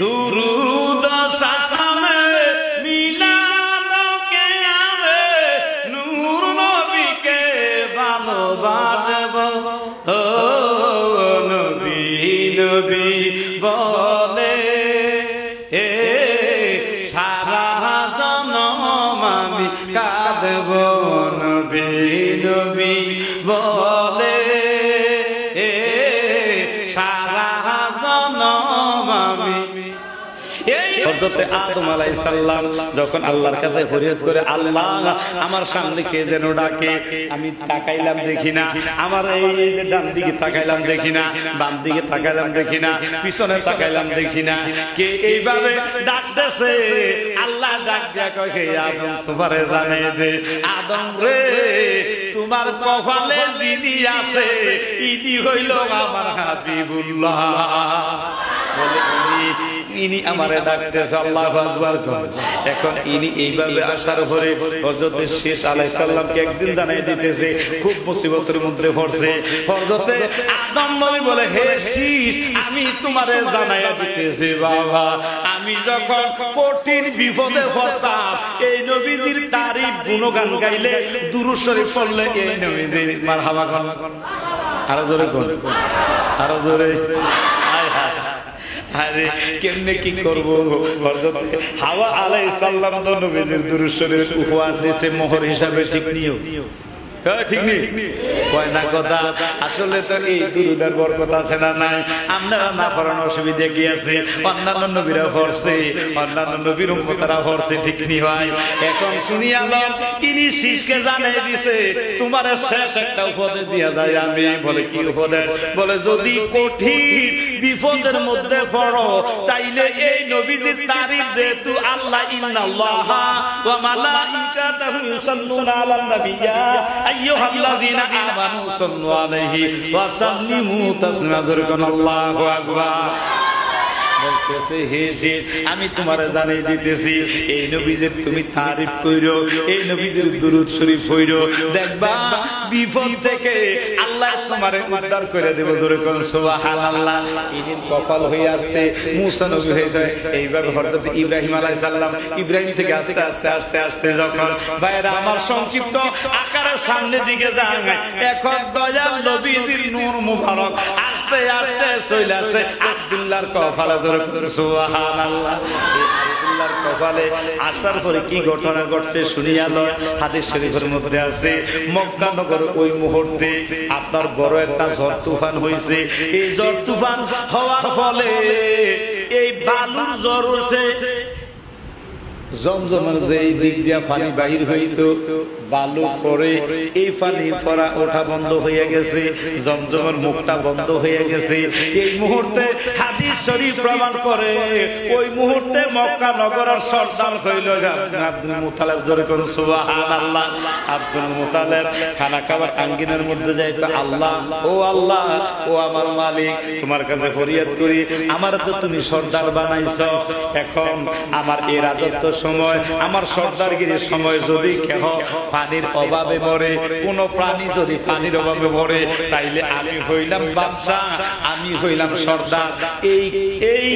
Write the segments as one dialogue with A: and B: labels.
A: দুরুদ সাসামে মিলাদ কে আবে নূর নবীকে ভালোবাসব। ও নবী বলে, এ সারা জনম আমি কাঁদব। নবী নবী বলে হযরতে আদম আলাইহিস সালাম যখন আল্লাহর কাছে ফরিয়াদ করে, আল্লাহ, আমার সামনে কে যেন ডাকে? আমি তাকাইলাম দেখি না। আমার এই যে ডান দিকে তাকাইলাম দেখি না, বাম দিকে তাকাইলাম দেখি না, পিছনে তাকাইলাম দেখি না। কে এইভাবে ডাকতেছে? আল্লাহ ডাক দিয়া কয় আদম, তোমারে জানাই দে। আদম রে, তোমার কপালে যিনি আছে, ইনি হইল আমার হাবিবুল্লাহ। বলে ইনি আমারে ডাকতেছে আল্লাহ আকবার এখন ইনি এইভাবে আসার পরে হযরতে শেষ আলাইহিস সালামকে একদিন জানাই দিতেছে খুব মুসিবতের মধ্যে পড়ছে। হযরতে আদম নবী বলে হে শীষ আমি তোমারে জানাইয়া দিতেছি বাবা। আমি যখন কঠিন বিপদে পড়তাম এই নবীদের তারিফ গুণগান গাইলে শরীফ পড়লে এই নবীদের মারহাবা কোন। আরও জোরে আরও জোরে। আরে কেমনে কি করব? হযরত হাওয়া আলাইহিস সালাম তো নবীদের দুরূদ শরীফ উপহার দিয়েছে মোহর হিসাবে ঠিক নিও হ্যাঁ, ঠিক নেই কয় না কথা আসলে তো এই দুরুদের বরকত আছে না নাই? আপনারা না পড়ানো অসুবিধা কি আছে? অন্যান্য নবীরা পড়ছে অন্যান্য নবীর উম্মতারা পড়ছে ঠিক নি ভাই? এখন শুনিয়া লন ইনি শিশকে জানাই দিছে তোমার শেষ একটা উপদেশ দিয়া যায় আমি বলে কি উপদেশ? বলে যদি কঠিন বিপদের মধ্যে পড়ো তাইলে এই নবীদের তারিফ যেহেতু আল্লাহ ইন্নাল্লাহ ওয়া মালাইকাতাহু ইউসাল্লুনা আলান নাবিয়্যা আইয়ুহাল্লাযীনা আমানু সাল্লু আলাইহি ওয়া সাল্লিমু তাসলিমা যরকুন আল্লাহু আকবার। আমি তোমার জানিয়ে দিতেছি, এই নবীদের তুমি তারিফ কইরো, এই নবীদের দুরুদ শরীফ কইরো দেখবা, বিপদ থেকে আল্লাহ তোমারে উদ্ধার করে দেব জোরে কোন সুবহানাল্লাহ। ইদিন কপাল হয়ে আসতে মুসা নবী হয়ে যায়। এইভাবে হযরত ইব্রাহিম আলাইহিস সালাম ইব্রাহিম থেকে আস্তে আস্তে আস্তে আস্তে যখন ভাইরা আমার সংক্ষিপ্ত আকারের সামনে দিকে যান এখন দয়াল নবীদের নূর মুবারক আব্দুল্লাহর কপালে ধরে সুবহানাল্লাহ। আব্দুল্লাহর কপালে আসার পরে কি ঘটনা ঘটছে শুনিয়া লয়, হাদিস শরীফের মধ্যে আছে, মক্কা নগর ওই মুহূর্তে আপনার বড় একটা ঝড় তুফান হয়েছে এই ঝড় তুফান হওয়ার ফলে এই বালুর জ্বর হচ্ছে জমজমের যে এই দিক দিয়া পানি বাহির হইত, বালু পরে এই পানি পরা ওঠা বন্ধ হয়ে গেছে, জমজমের মুখটা বন্ধ হয়ে গেছে। এই মুহূর্তে হাদিস শরীফ প্রমাণ করে, ওই মুহূর্তে মক্কা নগরের সর্দার হইল আব্দুল মুতালেব জোরে করুন আব্দুল মুতালেব খানা খাবার আঙ্গিনের মধ্যে যাইতো, আল্লাহ, ও আল্লাহ, ও আমার মালিক, তোমার কাছে ফরিয়াদ করি। আমার তো তুমি সর্দার বানাইছ। এখন আমার এই রাজত্ব সময়, আমার সর্দারগিরির সময় যদি কেহ পানির অভাবে মরে, কোন প্রাণী যদি পানির অভাবে মরে, তাইলে আমি হইলাম বাদশাহ, আমি হইলাম সর্দার। এই এই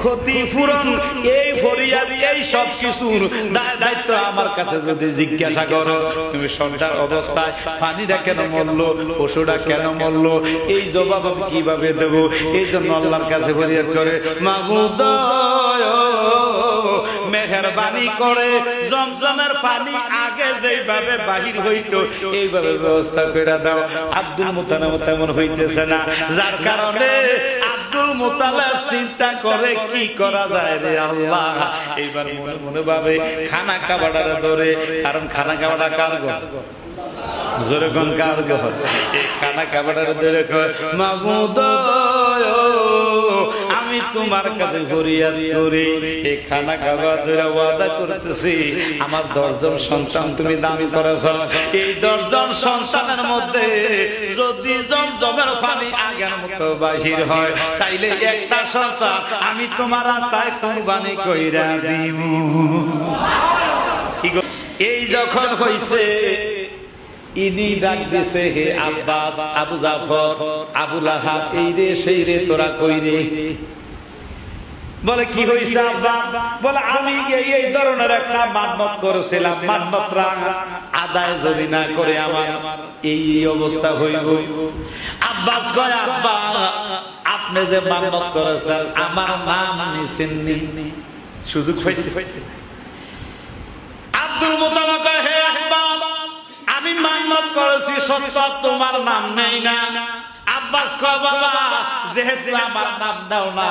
A: ক্ষতিপূরণ, এই ফরিয়াদ, এই সব কিছুর দায়িত্ব আমার কাছে যদি জিজ্ঞাসা করো, তুমি সর্দার অবস্থায় পানিটা কেন মরলো, পশুটা কেন মরলো, এই জবাব কীভাবে দেবো? এই জন্য আল্লাহর কাছে ফরিয়াদ করে মাহমুদ মেহরবানি করে, জমজমের পানি আগে যেভাবে বাহির হইতো, এইভাবে ব্যবস্থা করে দাও। আব্দুল মুতানা তেমন হইতেছে না। যার কারণে আব্দুল মুতালাব চিন্তা করে, কি করা যায় রে আল্লাহ? এইবার মনে মনে ভাবে, খানা খাবাটার ধরে কারণ খানা খাবাটা কার জোরে কোন কার এই খানা খাবারের ধরে কয় মাহমুদ আমি তোমার কাছে ফরিয়াদ করি এই খানা খাবার ধরে ওয়াদা করতেছি। আমার দশজন সন্তান তুমি দান করেছ। এই দশজন সন্তানের মধ্যে যদি জমজমের পানি আগের মতো বাহির হয়, তাইলে একটা সন্তান আমি তোমার রাস্তায় কোরবানি কইরা দিব? এই যখন হইছে, ইনি ডাক দিছে, হে আব্বাস, আবু জাফর, আবু লাহাব, এই রে, সেই রে, তোরা কই রে? বলে, কি হয়েছে আব্বা? বলে, আমি এই ধরনের একটা মান্নত করেছিলাম মান্নতরা আদায় যদি না করে আমার, এই অবস্থা হইব। আব্বাস কয় আব্বা, আপনি যে মান্নত করেছেন, আমার নাম নিছেন সুযোগ পাইছে। আব্দুল মোতালা কয় হে আব্বা আমি মান্নত করেছি, সত্য, তোমার নাম নেই না। আব্বাস কয়, বাবা, যেহেতু আমার নাম দাও না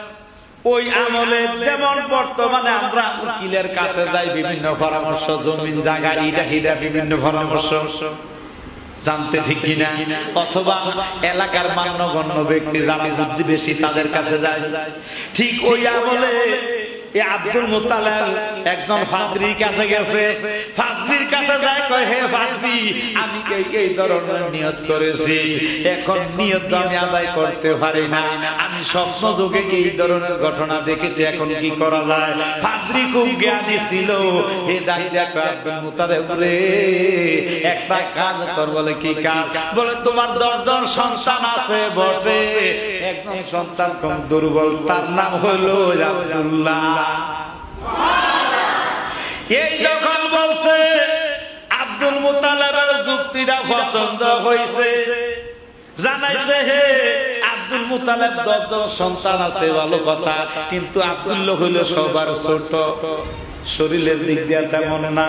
A: ওই আমলে যেমন বর্তমানে আমরা উকিলের কাছে যাই, বিভিন্ন পরামর্শ, জমিন, জায়গা ইটা হিটা বিভিন্ন পরামর্শ। জানতে ঠিক কিনা? অথবা এলাকার মান্যগণ্য ব্যক্তি যারা বুদ্ধি বেশি তাদের কাছে যায়। ঠিক ওই আমলে আব্দুল মুতালেব একজন কাছে গেছে। কাছে যায় কয়, হে আমি এই এই ধরনের নিয়ত করেছি? এখন নিয়ত আমি আদায় করতে পারি না। আমি স্বপ্ন যোগে এই ধরনের ঘটনা দেখেছি? এখন কি করা যায়? ফাদ্রি খুব জ্ঞানী ছিল। হে দাহিদা কয়, আব্দুল মুতালেব রে একটা কাজ কর বলে কি কাজ? বলে, তোমার দশজন সন্তান আছে, বটে। একজন সন্তান কম দুর্বল, তার নাম হলো আব্দুল্লাহ। এই যখন বলছে, আব্দুল মুতালেবের যুক্তিটা পছন্দ হয়েছে জানাইছে, হে, আব্দুল মুতালেব দশ সন্তান আছে, ভালো কথা। কিন্তু আব্দুল্লাহ হইল সবার ছোট। শরীরের দিক দিয়ে তেমন না।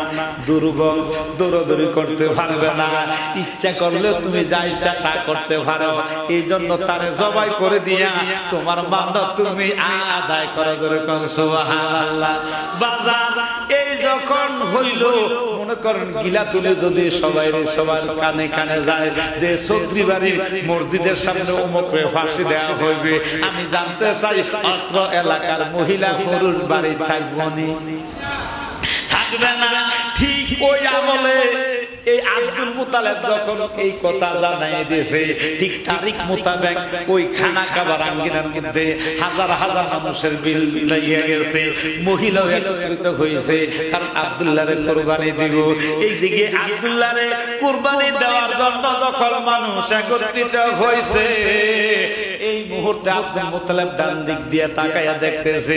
A: দুর্বল, দৌড়দৌড়ি করতে পারবে না। ইচ্ছা করলে তুমি যা ইচ্ছা তা করতে পারো। এই জন্য তার জবাই করে দিয়া তোমার মামলা তুমি আদায় করা। দরকার সুবহানাল্লাহ। বাজার, এই যখন হইল মনে করেন, গিলা তুলে যদি সবাই সবার কানে কানে যায় যে চৌধুরী বাড়ির মসজিদের সামনে অমুকে ফাঁসি দেওয়া হইবে, আমি জানতে চাই অত্র এলাকার মহিলা পুরুষ বাড়ি থাকব নি? থাকবে না, ঠিক ওই আমলে কোরবানি দিব। এইদিকে কোরবানি দেওয়ার জন্য মানুষ একত্রিত হয়েছে, এই মুহূর্তে আব্দুল মুতালেব ডান দিক দিয়ে তাকাইয়া দেখতেছে,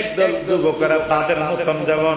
A: একদল যুবকেরা তাদের মতন যেমন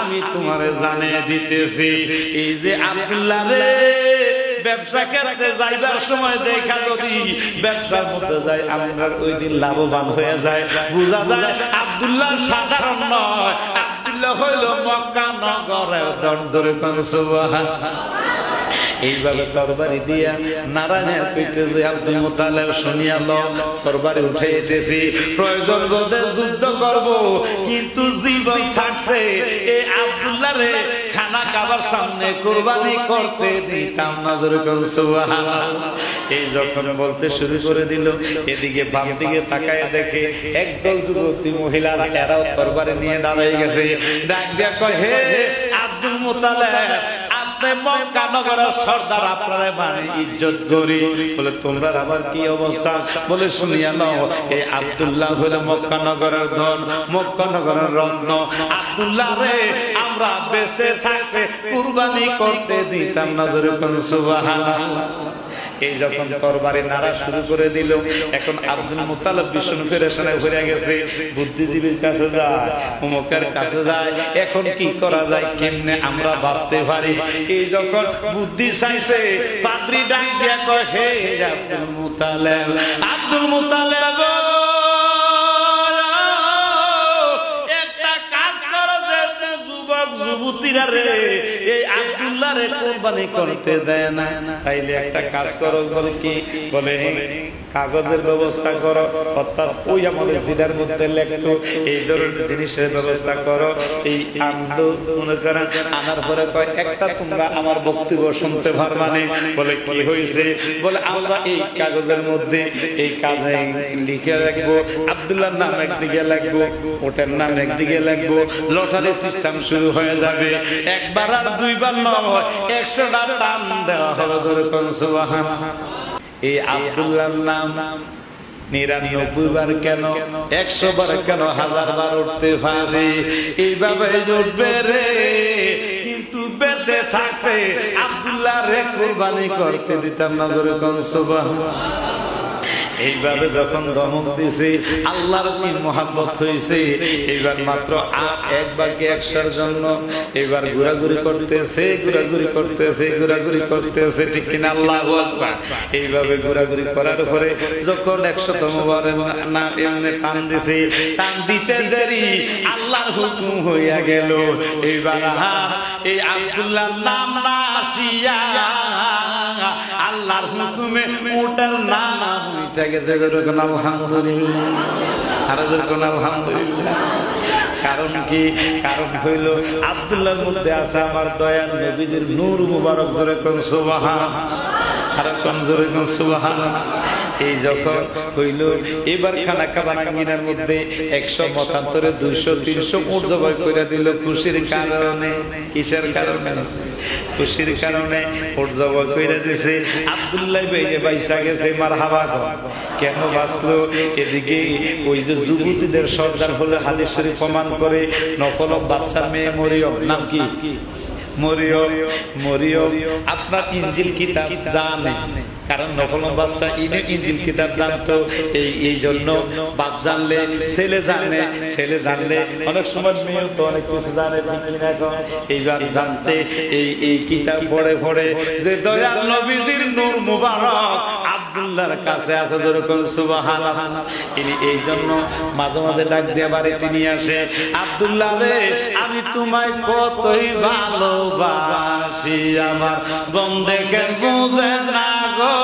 A: আমি তোমারে জানিয়ে দিতেছি। এই যে আব্দুল্লাহ রে, ব্যবসা ক্ষেত্রে যাইবার সময় দেখা যদি ব্যবসার মধ্যে যায় আপনার ওই দিন লাভবান হয়ে যায়। বোঝা যায় আব্দুল্লাহ সাধারণ নয়। আব্দুল্লাহ হইল মক্কা নগরের কোন, সুবহান। এইভাবে তরবারি দিয়া নারায়ণের যে আব্দুল মুতালেব তরবারি উঠে প্রয়োজন বোধে যুদ্ধ করব, কিন্তু জীবন থাকতে এই আব্দুল্লাহ রে খানা খাবার সামনে কুরবানি করতে দিতাম। না জোরে কোন সুবহানাল্লাহ। এই যখন বলতে শুরু করে দিল এদিকে বাম দিকে তাকায় দেখে একদল যুবতী মহিলারা এরাও তরবারি নিয়ে দাঁড়াই গেছে। ডাক দিয়া কয় হে আব্দুল মুতালেব আপনি মক্কা নগরের সর্দার আপনারা মানে ইজ্জত করি। বলে তোমরা আবার কি অবস্থা? বলে শুনিয়া নাও এই আব্দুল্লাহ হলে মক্কা নগরের ধন মক্কা নগরের রত্ন। আব্দুল্লাহ রে আমরা বেঁচে থাকতে কুরবানি করতে দিতাম না, জোরে কোন সুবহানাল্লাহ। এই যখন তরবারি নাড়া শুরু করে দিল, এখন আব্দুল মুতালিব বিষ্ণু ফেরেশনে ঘুরে গেছে। বুদ্ধিজীবীর কাছে যায় অমুকের কাছে যায়, এখন কি করা যায়, কেমনে আমরা বাঁচতে পারি? এই যখন বুদ্ধি চাইছে পাত্রী ডাক দিয়া কয়, হে আব্দুল মুতালিব আব্দুল মুতালিব যুবতীরা রে, এই আব্দুল্লাহ রে কোরবানি করতে দেয় না। তাইলে একটা কাজ করো, বলে কি? বলে, কাগজের ব্যবস্থা করো, অর্থাৎ ওই আমাদের জিলার মধ্যে লেখতো এই ধরনের জিনিসের ব্যবস্থা করো। এই আন্দো মনে করেন আনার পরে কয়, একটা তোমরা আমার বক্তব্য শুনতে পারবানে বলে, কি হয়েছে বলে, আমরা এই কাগজের মধ্যে এই কাজে লিখে রাখব, আব্দুল্লাহর নাম একদিকে লাগবো ওটার নাম একদিকে লাগবো লটারি সিস্টেম শুরু হয়ে যাবে। একবার আর দুইবার নয় টান দেওয়া হবে ধরে কোন সুবাহান। এই নাম নিরানব্বই বার কেন, একশো বার কেন, হাজার বার উঠতে পারে। এইভাবে উঠবে রে, কিন্তু বেঁচে থাকতে আব্দুল্লাহ রে কোরবানি করতে দিতাম না সুবহান। এইভাবে যখন ধমক দিছে, আল্লাহর কি মহাব্বত হয়েছে এইবার মাত্র এক বাকি একশোর জন্য এবার ঘোরাঘুরি করতেছে ঘোরাঘুরি করতেছে ঘোরাঘুরি করতেছে, ঠিক কিনা? আল্লাহ এইভাবে ঘোরাঘুরি করার পরে যখন একশোতম বারের না এমনি টান দিছে, টান দিতে দেরি আল্লাহর হুকুম হইয়া গেল। এইবার এই আব্দুল্লাহ নাম না আসিয়া আল্লাহর হুকুমে ওটার নাম উঠে গেছে যেরকম আলহামদুলিল্লাহ। আর যেরকম আলহামদুলিল্লাহ। কারণ কি? কারণ হইল, আব্দুল্লাহর মধ্যে আছে আমার দয়াল নবীদের নূর মুবারক ধরে কোন সুবাহান। আর কোন জোরে কোন এই যখন হইল, এবার খানা কাবানাঙ্গিনার মধ্যে একশো মতান্তরে দুইশো, তিনশো জবাই করে দিল, খুশির কারণে। কিসের কারণে? খুশির কারণে উঠ কেন বাঁচলো? এদিকে ওই যে যুবতীদের সর্দার হলে হাদিস প্রমাণ করে নকল বাচ্চার মেয়ে মরিয়ম। নাম কি? মরিয়ম মরিয়ম আপনার ইঞ্জিল কিতাব জানে, কারণ নকল বাচ্চা ইনি ইঞ্জিল কিতাব জানতো। এই এই জন্য বাপ জানলে, ছেলে জানে, ছেলে জানলে অনেক সময় মেয়েও তো অনেক কিছু জানে? এইবার জানতে, এই এই কিতাব পড়ে পড়ে যে দয়াল নবীজির নূর মুবারক আব্দুল্লাহর কাছে আছে যেরকম সুবাহান ইনি এই জন্য মাঝে মাঝে ডাক দিয়ে বাড়িতে নিয়ে আসে আব্দুল্লাহ রে, আমি তোমায় কতই ভালোবাসি আমার। বন্ধেকে বুঝে না গো?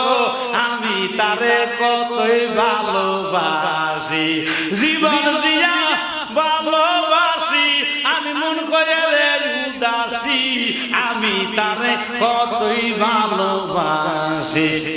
A: আমি তারে কতই ভালোবাসি। জীবন দিয়া ভালোবাসি, আমি মন করে উদাসী। আমি তারে কতই ভালোবাসি।